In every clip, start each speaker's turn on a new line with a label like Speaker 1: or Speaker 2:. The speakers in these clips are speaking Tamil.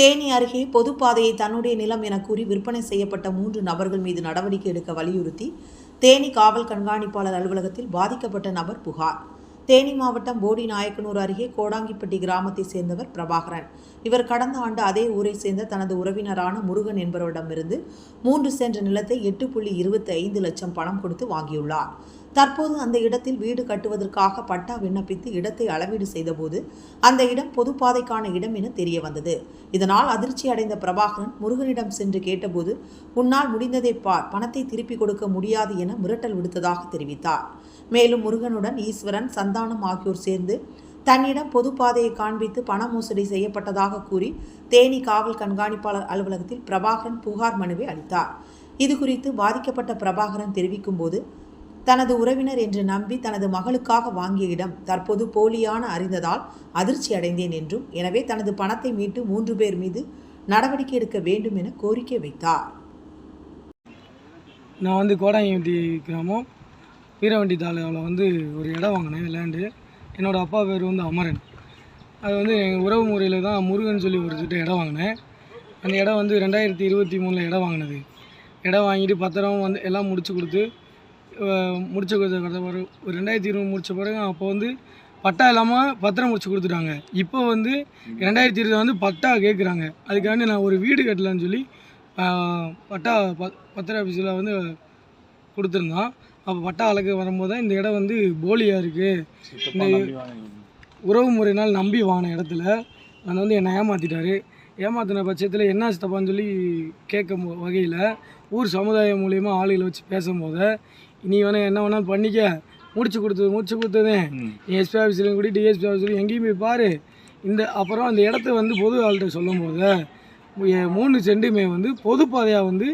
Speaker 1: தேனி அருகே பொதுப்பாதையை தன்னுடைய நிலம் என கூறி விற்பனை செய்யப்பட்ட மூன்று நபர்கள் மீது நடவடிக்கை எடுக்க வலியுறுத்தி தேனி காவல் கண்காணிப்பாளர் அலுவலகத்தில் பாதிக்கப்பட்ட நபர் புகார். தேனி மாவட்டம் போடி நாயக்கனூர் அருகே கோடாங்கிப்பட்டி கிராமத்தைச் சேர்ந்தவர் பிரபாகரன். இவர் கடந்த ஆண்டு அதே ஊரைச் சேர்ந்த தனது உறவினரான முருகன் என்பவரிடமிருந்து மூன்று சென்ற நிலத்தை எட்டு புள்ளி இருபத்தி ஐந்து லட்சம் பணம் கொடுத்து வாங்கியுள்ளார். தற்போது அந்த இடத்தில் வீடு கட்டுவதற்காக பட்டா விண்ணப்பித்து இடத்தை அளவீடு செய்தபோது அந்த இடம் பொதுப்பாதைக்கான இடம் என தெரிய வந்தது இதனால் அதிர்ச்சி அடைந்த பிரபாகரன் முருகனிடம் சென்று கேட்டபோது உன்னால் முடிந்ததை பார் பணத்தை திருப்பிக் கொடுக்க முடியாது என மிரட்டல் விடுத்ததாக தெரிவித்தார். மேலும் முருகனுடன் ஈஸ்வரன் சந்தானம் ஆகியோர் சேர்ந்து தன்னிடம் பொதுப்பாதையை காண்பித்து பண மோசடி செய்யப்பட்டதாக கூறி தேனி காவல் கண்காணிப்பாளர் அலுவலகத்தில் பிரபாகரன் புகார் மனுவை அளித்தார். இது குறித்து பாதிக்கப்பட்ட பிரபாகரன் தெரிவிக்கும் போது தனது உறவினர் என்று நம்பி தனது மகளுக்காக வாங்கிய இடம் தற்போது போலியான அறிந்ததால் அதிர்ச்சி அடைந்தேன் என்றும் எனவே தனது பணத்தை மீட்டு மூன்று பேர் மீது நடவடிக்கை எடுக்க வேண்டும் என கோரிக்கை வைத்தார்.
Speaker 2: நான் வந்து கோடாங்கி கிராமம். வீரவண்டி தாலுகாவில் வந்து ஒரு இடம் வாங்கினேன் லேண்டு என்னோடய அப்பா பேர் வந்து அமரன். அது வந்து எங்கள் உறவு முறையில் தான் முருகன் சொல்லி ஒருத்திட்ட இடம் வாங்கினேன். அந்த இடம் வந்து ரெண்டாயிரத்தி இருபத்தி மூணில் இடம் வாங்கினது. இடம் வாங்கிட்டு பத்திரம் வந்து எல்லாம் முடிச்சு கொடுத்து அஹ், முடிச்ச கொடுத்த பிறகு ஒரு ரெண்டாயிரத்தி இருபது முடித்த பிறகு அப்போ வந்து பட்டா இல்லாமல் பத்திரம் முடிச்சு கொடுத்துட்டாங்க. இப்போ வந்து ரெண்டாயிரத்தி இருபது வந்து பட்டா கேட்குறாங்க அதுக்காண்டி நான் ஒரு வீடு கட்டலான்னு சொல்லி பட்டா ப பத்திர ஆஃபீஸில் வந்து கொடுத்துருந்தோம். அப்போ பட்டா அளக்க வரும்போது தான் இந்த இடம் வந்து போலியாக இருக்குது இந்த உறவு முறையினால் நம்பி வாங்கின இடத்துல அதை வந்து என்னை ஏமாற்றிட்டாரு ஏமாத்தின பட்சத்தில் என்ன தப்பான்னு சொல்லி கேட்கும் வகையில் ஊர் சமுதாயம் மூலியமாக ஆளுகளை வச்சு பேசும்போது நீ வேணா என்ன வேணாலும் பண்ணிக்க. முடிச்சு கொடுத்தது முடிச்சு கொடுத்ததே. எஸ்பி ஆஃபீஸ்லையும் கூட்டி டிஎஸ்பி ஆஃபீஸ்லையும் எங்கேயும் போய் பாரு. இந்த அப்புறம் அந்த இடத்த வந்து பொது ஆள்கிட்ட சொல்லும்போது எ- மூணு சென்டுமே வந்து பொதுப்பாதையாக வந்து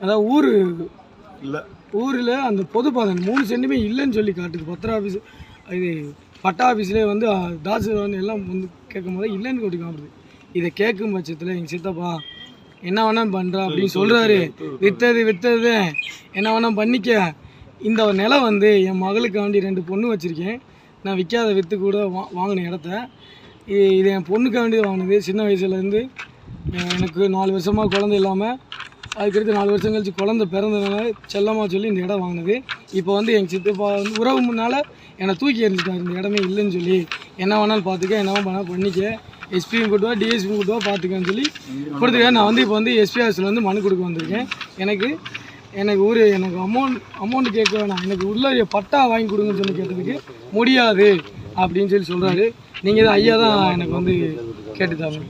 Speaker 2: அதாவது ஊர்
Speaker 3: இல்லை.
Speaker 2: ஊரில் அந்த பொதுப்பாதை மூணு சென்டுமே இல்லைன்னு சொல்லி காட்டுது. பத்திர ஆஃபீஸ் இது பட்டா ஆஃபீஸ்லேயே வந்து தாசில்தார் வந்து எல்லாம் வந்து கேட்கும் போது இல்லைன்னு கொட்டி காட்டுது. இதை கேட்கும் பட்சத்தில் எங்கள் சித்தப்பா என்ன வேணா பண்ணுறா அப்படின்னு சொல்கிறாரு வித்தது வித்தது. என்ன வேணா பண்ணிக்க. இந்த நிலம் வந்து என் மகளுக்காண்டி ரெண்டு பொண்ணு வச்சுருக்கேன். நான் விற்காத விற்று கூட வா வாங்கின இடத்த. இது என் பொண்ணுக்காண்டி வாங்கினது. சின்ன வயசுலேருந்து எனக்கு நாலு வருஷமாக குழந்தை இல்லாமல் அதுக்கடுத்து நாலு வருஷம் கழிச்சு குழந்தை பிறந்ததுனால செல்லமாக சொல்லி இந்த இடம் வாங்கினது. இப்போ வந்து எங்கள் சித்தப்பா வந்து உறவு முன்னால் என்னை தூக்கி எறிஞ்சிட்டார். இந்த இடமே இல்லைன்னு சொல்லி. என்ன வேணாலும் பார்த்துக்க என்ன வேணால் பண்ணிக்க. எஸ்பியும் கூட்டுவா டிஎஸ்பியும் கூட்டுவா பார்த்துக்கன்னு சொல்லி கொடுத்துருக்கேன் நான் வந்து இப்போ வந்து எஸ்பி ஆஃபீஸில் வந்து மனு கொடுக்க வந்திருக்கேன். எனக்கு எனக்கு ஒரு எனக்கு அமௌண்ட் அமௌண்ட் கேட்க வேணாம். எனக்கு உள்ள பட்டா வாங்கி கொடுங்கன்னு சொல்லி கேட்டதுக்கு முடியாது அப்படின்னு சொல்லி சொல்கிறாரு நீங்கள் தான் ஐயா தான் எனக்கு வந்து கேட்டு தாங்க